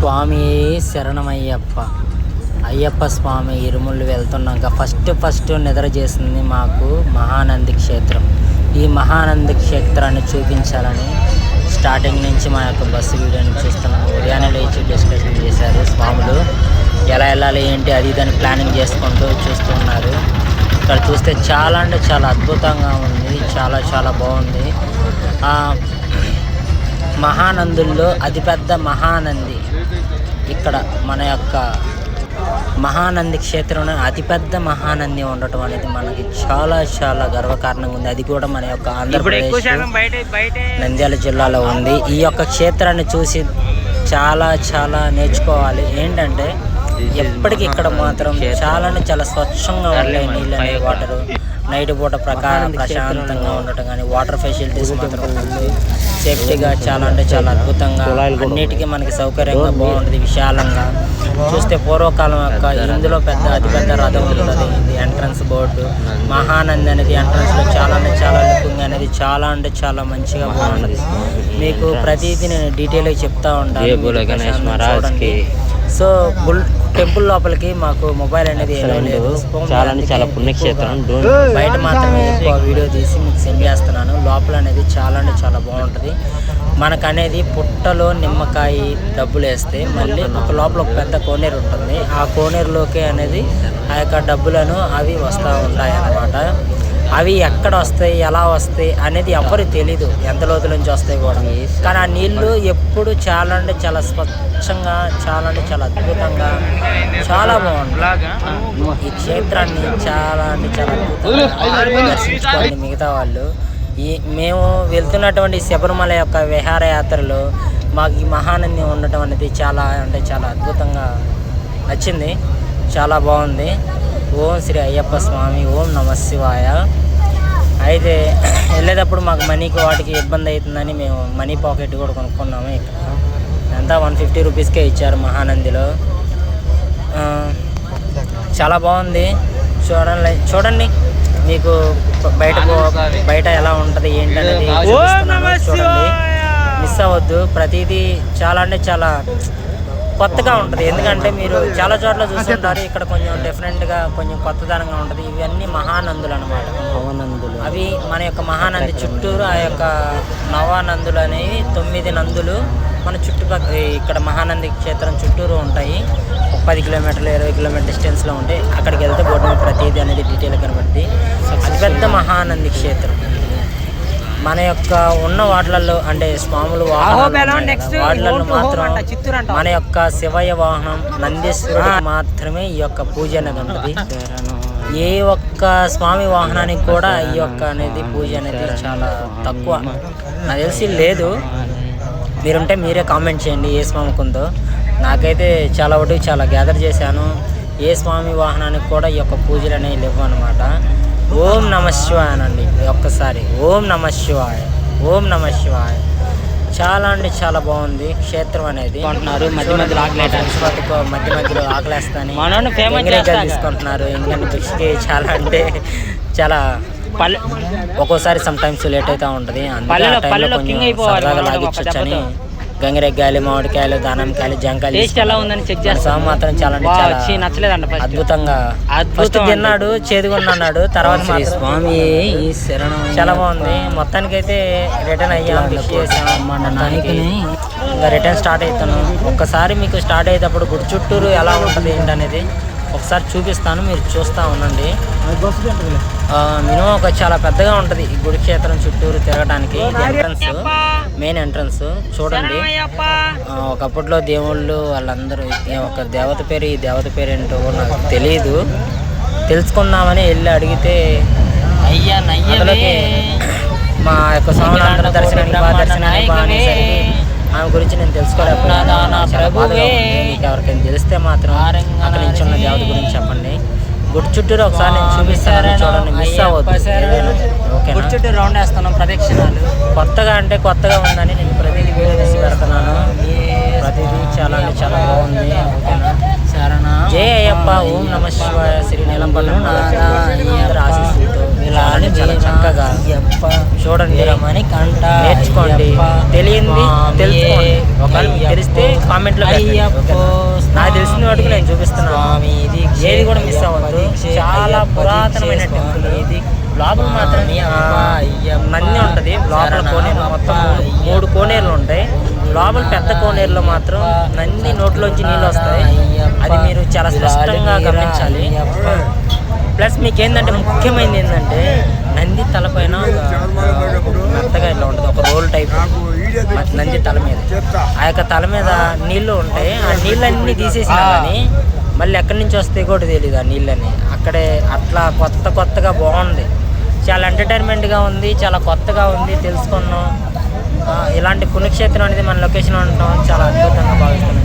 స్వామి శరణమయ్యప్ప. అయ్యప్ప స్వామి ఇరుముళ్ళు వెళ్తున్నాక ఫస్ట్ ఫస్ట్ నిద్ర చేసింది మాకు మహానంది క్షేత్రం. ఈ మహానంది క్షేత్రాన్ని చూపించాలని స్టార్టింగ్ నుంచి మా యొక్క బస్సు వీడియోని చూస్తున్నాం. ఉదయాన్నే లేచి డిస్కషన్ చేశారు స్వాములు. ఎలా వెళ్ళాలి ఏంటి అది దాన్ని ప్లానింగ్ చేసుకుంటూ చూస్తున్నారు ఇక్కడ చూస్తే చాలా అంటే చాలా అద్భుతంగా ఉంది. చాలా చాలా బాగుంది. మహానందుల్లో అతిపెద్ద మహానంది. ఇక్కడ మన యొక్క మహానంది క్షేత్రంలో అతిపెద్ద మహానంది ఉండటం అనేది మనకి చాలా చాలా గర్వకారణంగా ఉంది. అది కూడా మన యొక్క ఆంధ్రప్రదేశ్ నంద్యాల జిల్లాలో ఉంది. ఈ యొక్క క్షేత్రాన్ని చూసి చాలా చాలా నేర్చుకోవాలి. ఏంటంటే ఎప్పటికీ ఇక్కడ మాత్రం చాలా చాలా స్వచ్ఛంగా ఉంటాయి నీళ్ళు అనేవి వాటర్. నైట్ పూట ప్రకారం ప్రశాంతంగా ఉండటం కానీ వాటర్ ఫెసిలిటీస్ మాత్రం సేఫ్టీగా చాలా అంటే చాలా అద్భుతంగా అన్నిటికీ మనకి సౌకర్యంగా బాగుంటుంది విశాలంగా. చూస్తే పూర్వకాలం యొక్క ఇందులో పెద్ద అతిపెద్ద రథం ఉంటుంది ఇది ఎంట్రన్స్ బోర్డు మహానంది అనేది ఎంట్రన్స్లో చాలా అంటే చాలా లుకింగ్ అనేది చాలా అంటే చాలా మంచిగా బాగుంటుంది. మీకు ప్రతిదీ నేను డీటెయిల్గా చెప్తా ఉంటాను. సో బుల్ టెంపుల్ లోపలికి మాకు మొబైల్ అనేది లేదు. చాలా అంటే చాలా పుణ్యక్షేత్రం. బయట మాత్రమే ఎక్కువ వీడియో తీసి మీకు సెండ్ చేస్తున్నాను. లోపల అనేది చాలా అంటే చాలా బాగుంటుంది. మనకు అనేది పుట్టలో నిమ్మకాయ డబ్బులు వేస్తే మళ్ళీ ఒక లోపల ఒక పెద్ద కోనేరు ఉంటుంది. ఆ కోనేరులోకి అనేది ఆ యొక్క డబ్బులను అవి వస్తూ ఉంటాయి అన్నమాట అవి ఎక్కడ వస్తాయి ఎలా వస్తాయి అనేది ఎవరికి తెలీదు. ఎంత లోతు నుంచి వస్తాయి కూడా. కానీ ఆ నీళ్ళు ఎప్పుడు చాలా అంటే చాలా స్వచ్ఛంగా చాలా అంటే చాలా అద్భుతంగా చాలా బాగుంటుంది ఈ క్షేత్రాన్ని చాలా అంటే చాలా అద్భుతంగా దర్శించుకోండి మిగతా వాళ్ళు. ఈ మేము వెళ్తున్నటువంటి శబరిమల యొక్క విహారయాత్రలో మాకు ఈ మహానంది ఉండటం అనేది చాలా అంటే చాలా అద్భుతంగా నచ్చింది. చాలా బాగుంది. ఓం శ్రీ అయ్యప్ప స్వామి ఓం నమ శివాయ అయితే వెళ్ళేటప్పుడు మాకు మనీకి వాటికి ఇబ్బంది అవుతుందని మేము మనీ పాకెట్ కూడా కొనుక్కున్నాము ఇక్కడ. ఎంత వన్ ఫిఫ్టీ రూపీస్కే ఇచ్చారు మహానందిలో. చాలా బాగుంది. చూడండి చూడండి. మీకు బయట బయట ఎలా ఉంటుంది ఏంటనేది. చూడండి. మిస్ అవ్వద్దు. ప్రతిదీ చాలా అంటే చాలా కొత్తగా ఉంటుంది. ఎందుకంటే మీరు చాలా చోట్ల చూస్తుంటారు ఇక్కడ కొంచెం డిఫరెంట్గా కొంచెం కొత్తదనంగా ఉంటుంది. ఇవన్నీ మహానందులు అనమాట భవనందులు అవి మన యొక్క మహానంది చుట్టూరు ఆ యొక్క నవానందులు అనేవి తొమ్మిది నందులు మన చుట్టుపక్కల ఇక్కడ మహానంది క్షేత్రం చుట్టూరు ఉంటాయి. పది కిలోమీటర్లు ఇరవై కిలోమీటర్ డిస్టెన్స్లో ఉంటాయి. అక్కడికి వెళ్తే బోర్డు ప్రతిదీ అనేది డీటెయిల్ కనబడుతుంది అతిపెద్ద మహానంది మహానంది మన యొక్క ఉన్న వాటిలలో అంటే స్వాములు వాటిలలో మాత్రం మన యొక్క శివయ వాహనం నందీశ్వరుడికి మాత్రమే ఈ యొక్క పూజ అనేది ఉంటుంది. ఏ ఒక్క స్వామి వాహనానికి కూడా ఈ యొక్క అనేది పూజ అనేది చాలా తక్కువ. నాకు తెలిసి లేదు. మీరుంటే మీరే కామెంట్ చేయండి ఏ స్వామికి ఉందో నాకైతే చాలా ఒకటి చాలా గ్యాదర్ చేశాను. ఏ స్వామి వాహనానికి కూడా ఈ యొక్క పూజలు అనేవి లేవు అనమాట ఓం నమ శివాయ అనండి ఒక్కసారి. ఓం నమ శివాయ. ఓం నమ శివాయ. చాలా అంటే చాలా బాగుంది క్షేత్రం అనేది. కొంటున్నారు, మధ్య మధ్యలో ఆకలి వేయడానికి. పట్టుకో మధ్య మధ్యలో ఆకలేస్తాని. ఎంగిలికాయలు చేస్తాగా. తీసుకుంటున్నారు ఎందుకంటే భిక్షకి చాలా అంటే చాలా పల్లె ఒక్కోసారి సమ్ టైమ్స్ లేట్ అవుతా ఉంటుంది. అందుకే మనోడు లాగిచ్చొచ్చని. గంగిరెగ్గాయలు మామిడికాయలు దానంకాయలు జంకాయలు టేస్ట్ ఎలా ఉందని చెక్ చేస్తాం మాత్రం చాలా ఫస్ట్ అద్భుతంగా. అద్భుతం ఫస్ట్. తిన్నాడు చేదుకున్నాడు తర్వాత స్వామి చాలా బాగుంది. మొత్తానికి అయితే రిటర్న్ అయ్యాం ఇంకా రిటర్న్ స్టార్ట్ అవుతాను ఒక్కసారి మీకు స్టార్ట్ అయ్యేటప్పుడు గుడి చుట్టూరు ఎలా ఉంటుంది ఏంటనేది ఒకసారి చూపిస్తాను మీరు చూస్తూ ఉండండి. మినిమం ఒక చాలా పెద్దగా ఉంటుంది ఈ గుడి క్షేత్రం చుట్టూరు తిరగడానికి. ఎంట్రన్స్ మెయిన్ ఎంట్రన్స్ చూడండి. ఒకప్పట్లో దేవుళ్ళు వాళ్ళందరూ ఒక దేవత పేరు ఈ దేవత పేరు ఏంటో నాకు తెలియదు తెలుసుకుందామని వెళ్ళి అడిగితే అయ్యా మా యొక్క అందరూ దర్శనానికి బాగా దర్శనానికి ఆమె గురించి నేను తెలుసుకోలేకపోయాను. ఎవరికైనా తెలిస్తే మాత్రం అక్కడి నుంచి ఉన్న దేవత గురించి చెప్పండి. గుడి చుట్టూరు ఒకసారి నేను చూపిస్తాను చూడండి మిస్ అవ్వద్దు. ఓకేనా? చుట్టూ రౌండ్ వేస్తున్నాం ప్రదక్షిణాలు. కొత్తగా అంటే కొత్తగా ఉందని నేను ప్రతిదీ వీడియో తీసి పెడుతున్నాను. ప్రతిదీ చాలా అంటే చాలా బాగుంది ఓకేనా? శరణ. జై అయ్యప్ప ఓం నమ శివాయ శ్రీ నీలంపల్లి చాలా చక్కగా చూడండి. రమణి కంట నేర్చుకోండి తెలియంది తెలుసుకోండి. ఒకవేళ మీకు తెలిస్తే కామెంట్లో నాకు తెలిసిన వాటికి నేను దీక్ష, ఏది కూడా మిస్ అవ్వద్దు. చాలా పురాతనమైన టెంపుల్ ఇది. లోపల మాత్రం నంది ఉంటది. లోపల కోనేరు మొత్తం మూడు- కోనేరులు ఉంటాయి. లోపల పెద్ద కోనేరులో మాత్రం నంది నోట్లోంచి నీళ్ళు వస్తాయి. అది మీరు చాలా స్పష్టంగా గమనించాలి. ప్లస్ మీకు ఏంటంటే ముఖ్యమైనది ఏంటంటే నంది తలపైన ఒక మెత్తగా ఇట్లా ఉంటుంది. ఒక రోల్ టైప్ నంది తల మీద. ఆ యొక్క తల మీద నీళ్ళు ఉంటాయి. ఆ నీళ్ళన్నీ తీసేసినా కానీ మళ్ళీ ఎక్కడి నుంచి వస్తాయి కూడా తెలియదు ఆ నీళ్ళని. అక్కడే అట్లా కొత్త కొత్తగా బాగుంది. చాలా ఎంటర్టైన్మెంట్గా ఉంది చాలా కొత్తగా ఉంది తెలుసుకున్నాం. ఇలాంటి పుణ్యక్షేత్రం అనేది మన లొకేషన్ ఉండటం చాలా అద్భుతంగా భావిస్తున్నాం.